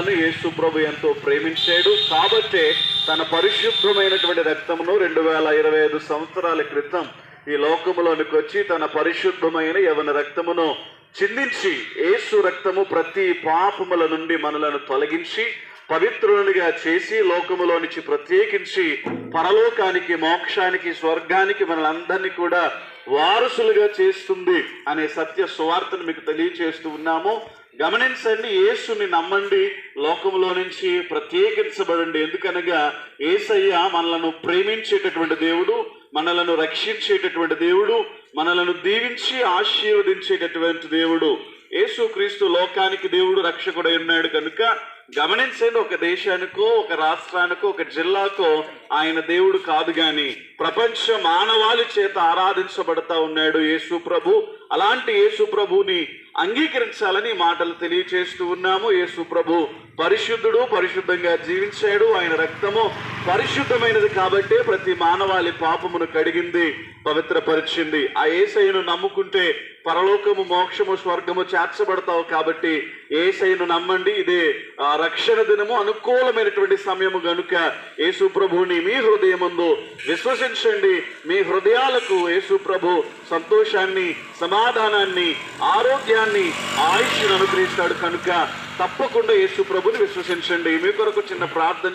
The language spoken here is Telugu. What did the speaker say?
మనలను యేసు ప్రభు ఎంతో ప్రేమించాడు. కాబట్టే తన పరిశుద్ధమైనటువంటి రక్తమును రెండు వేల ఇరవై ఐదు సంవత్సరాల క్రితం ఈ లోకములోనికి వచ్చి తన పరిశుద్ధమైన యవన రక్తమును చిందించి యేసు రక్తము ప్రతి పాపముల నుండి మనలను తొలగించి పవిత్రునిగా చేసి లోకములో నుంచి ప్రత్యేకించి పరలోకానికి మోక్షానికి స్వర్గానికి మనలందరినీ కూడా వారసులుగా చేస్తుంది అనే సత్య సువార్తను మీకు తెలియచేస్తూ ఉన్నాము. గమనించండి యేసుని నమ్మండి లోకంలో నుంచి ప్రత్యేకించబడండి. ఎందుకనగా ఏసయ్య మనలను ప్రేమించేటటువంటి దేవుడు మనలను రక్షించేటటువంటి దేవుడు మనలను దీవించి ఆశీర్వదించేటటువంటి దేవుడు. యేసుక్రీస్తు లోకానికి దేవుడు రక్షకుడై ఉన్నాడు కనుక గమనించండి ఒక దేశానికో ఒక రాష్ట్రానికో ఒక జిల్లాకో ఆయన దేవుడు కాదు గాని ప్రపంచ మానవాళి చేత ఆరాధించబడతా ఉన్నాడు యేసు ప్రభు. అలాంటి యేసు ప్రభుని అంగీకరించాలని మాటలు తెలియచేస్తూ ఉన్నాము. యేసు ప్రభు పరిశుద్ధుడు పరిశుద్ధంగా జీవించాడు. ఆయన రక్తము పరిశుద్ధమైనది కాబట్టే ప్రతి మానవాళి పాపమును కడిగింది పవిత్రపరిచింది. ఆ ఏసైను నమ్ముకుంటే పరలోకము మోక్షము స్వర్గము చేర్చబడతావు కాబట్టి ఏసైను నమ్మండి. ఇదే ఆ రక్షణ దినము అనుకూలమైనటువంటి సమయము గనుక యేసు ప్రభుని మీ హృదయముందు విశ్వసించండి. మీ హృదయాలకు యేసు ప్రభు సంతోషాన్ని సమాధానాన్ని ఆరోగ్యాన్ని ఆయుష్ను అనుగ్రహిస్తాడు. కనుక తప్పకుండా యేసు ప్రభుని విశ్వసించండి. మీ కొరకు చిన్న ప్రార్థన